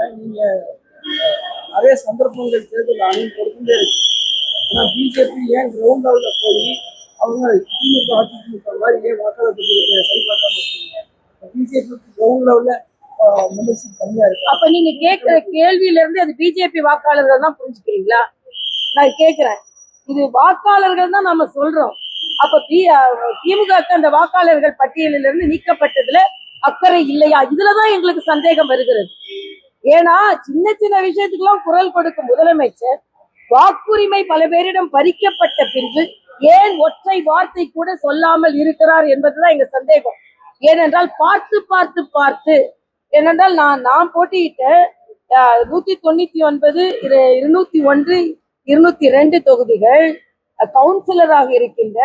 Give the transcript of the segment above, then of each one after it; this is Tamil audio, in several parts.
கேட்கிறேன் நீங்க நிறைய சந்தர்ப்பங்கள் தேர்தல் ஆணையம் கொடுத்துட்டே இருக்கு. ஆனால் பிஜேபி ஏன் கிரவுண்ட் லெவலில் போய் அவங்க திமுக அதிமுக மாதிரி ஏன் வாக்காளர் பட்டியலை சரிபார்க்காம இருக்கீங்க? பிஜேபிக்கு கிரவுண்ட் லெவலில் மெம்பர்ஷிப் கம்மியாக இருக்கு. அப்போ நீங்க கேட்குற கேள்வியிலேருந்து அது பிஜேபி வாக்காளர்கள் தான் புரிஞ்சுக்கிறீங்களா? நான் கேட்குறேன். இது வாக்காளர்கள் தான் நம்ம சொல்றோம். அப்போ பி திமுக அந்த வாக்காளர்கள் பட்டியலிலிருந்து நீக்கப்பட்டதுல அக்கறை இல்லையா? இதுலதான் எங்களுக்கு சந்தேகம் வருகிறது. ஏன்னா சின்ன சின்ன விஷயத்துக்கெல்லாம் குரல் கொடுக்கும் முதலமைச்சர் வாக்குரிமை பல பேரிடம் பறிக்கப்பட்ட பின்பு ஏன் ஒற்றை வார்த்தை கூட சொல்லாமல் இருக்கிறார் என்பதுதான் எங்க சந்தேகம். ஏனென்றால் பார்த்து பார்த்து பார்த்து ஏனென்றால் நான் நான் போட்டியிட்ட நூத்தி தொண்ணூத்தி ஒன்பது இருநூத்தி ஒன்று இருநூத்தி ரெண்டு தொகுதிகள் கவுன்சிலராக இருக்கின்ற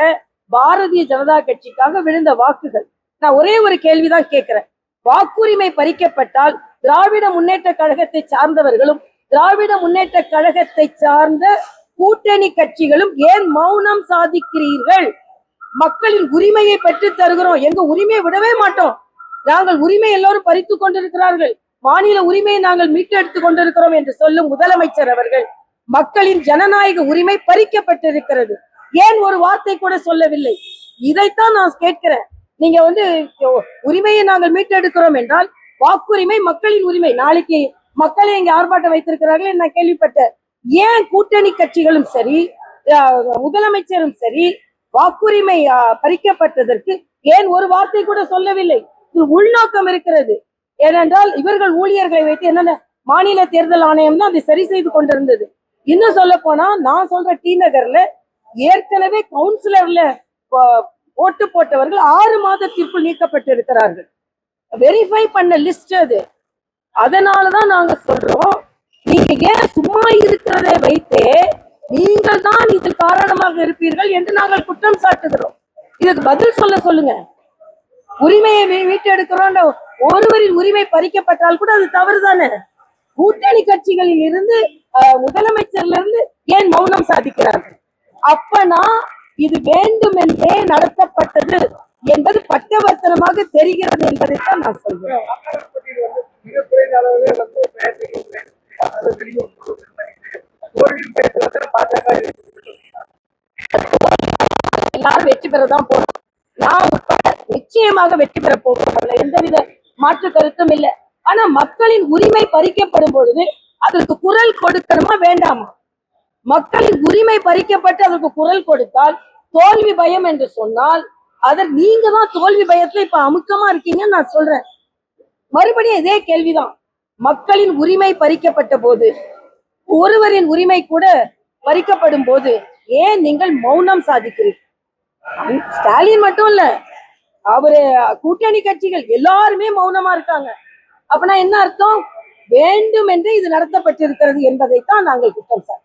பாரதிய ஜனதா கட்சிக்காக விழுந்த வாக்குகள். நான் ஒரே ஒரு கேள்விதான் கேட்கிறேன். வாக்குரிமை பறிக்கப்பட்டால் திராவிட முன்னேற்ற கழகத்தை சார்ந்தவர்களும் திராவிட முன்னேற்ற கழகத்தை சார்ந்த கூட்டணி கட்சிகளும் ஏன் மௌனம் சாதிக்கிறீர்கள்? மக்களின் உரிமையை பெற்று தருகிறோம். எங்க உரிமையை விடவே மாட்டோம். நாங்கள் உரிமை எல்லோரும் பறித்து கொண்டிருக்கிறார்கள். மாநில உரிமையை நாங்கள் மீட்டெடுத்துக் கொண்டிருக்கிறோம் என்று சொல்லும் முதலமைச்சர் அவர்கள் மக்களின் ஜனநாயக உரிமை பறிக்கப்பட்டிருக்கிறது. ஏன் ஒரு வார்த்தை கூட சொல்லவில்லை? இதைத்தான் நான் கேட்கிறேன். நீங்க வந்து உரிமையை நாங்கள் மீட்டெடுக்கிறோம் என்றால் வாக்குரிமை மக்களின் உரிமை. நாளைக்கு மக்களை இங்க ஆர்ப்பாட்டம் வைத்திருக்கிறார்கள் நான் கேள்விப்பட்டேன். ஏன் கூட்டணி கட்சிகளும் சரி முதலமைச்சரும் சரி வாக்குரிமை பறிக்கப்பட்டதற்கு ஏன் ஒரு வார்த்தை கூட சொல்லவில்லை? இது உள்நோக்கம் இருக்கிறது. ஏனென்றால் இவர்கள் ஊழியர்களை வைத்து என்னென்ன மாநில தேர்தல் ஆணையம் தான் அதை சரி செய்து கொண்டிருந்தது. இன்னும் சொல்ல போனா நான் சொல்ற டி நகர்ல ஏற்கனவே கவுன்சிலர்ல ஓட்டு போட்டவர்கள் ஆறு மாதத்திற்குள் நீக்கப்பட்டிருக்கிறார்கள். வெரிஃபை பண்ண லிஸ்ட் அது. அதனாலதான் நாங்க சொல்றோம் நீங்க ஏன் சும்மா இருக்கிறதை வைத்தே நீங்கள் தான் இதில் காரணமாக இருப்பீர்கள் என்று நாங்கள் குற்றம் சாட்டுகிறோம். இதுக்கு பதில் சொல்ல சொல்லுங்க. உரிமையை மீட்டெடுக்கிறோம் ஒருவரின் உரிமை பறிக்கப்பட்டால் கூட அது தவறு தானே கூட்டணி கட்சிகளில் இருந்து முதலமைச்சர்ல இருந்து ஏன் மௌனம் சாதிக்கிறார்கள்? அப்பனா இது வேண்டுமென்றே நடத்தப்பட்டது என்பது பட்டவர்த்தனமாக தெரிகிறது என்பதைத்தான் நான் சொல்றேன். எல்லாரும் வெற்றி பெறதான் போறோம். நான் உட்பட நிச்சயமாக வெற்றி பெற போகிறோம் எந்தவித மாற்று கருத்தும் இல்லை. ஆனா மக்களின் உரிமை பறிக்கப்படும் பொழுது அதற்கு குரல் கொடுக்கணுமா வேண்டாமா? மக்களின் உரிமை பறிக்கப்பட்டு அதற்கு குரல் கொடுத்தால் தோல்வி பயம் என்று சொன்னால் அதை நீங்க தான் தோல்வி பயத்துல இப்ப அமுக்கமா இருக்கீங்கன்னு நான் சொல்றேன். மறுபடியும் இதே கேள்விதான். மக்களின் உரிமை பறிக்கப்பட்ட போது ஒருவரின் உரிமை கூட பறிக்கப்படும் போது ஏன் நீங்கள் மௌனம் சாதிக்கிறீர்கள்? ஸ்டாலின் மட்டும் இல்ல அவரு கூட்டணி கட்சிகள் எல்லாருமே மௌனமா இருக்காங்க. அப்பனா என்ன அர்த்தம்? வேண்டும் என்று இது நடத்தப்பட்டிருக்கிறது என்பதைத்தான் நாங்கள் குற்றம் சார்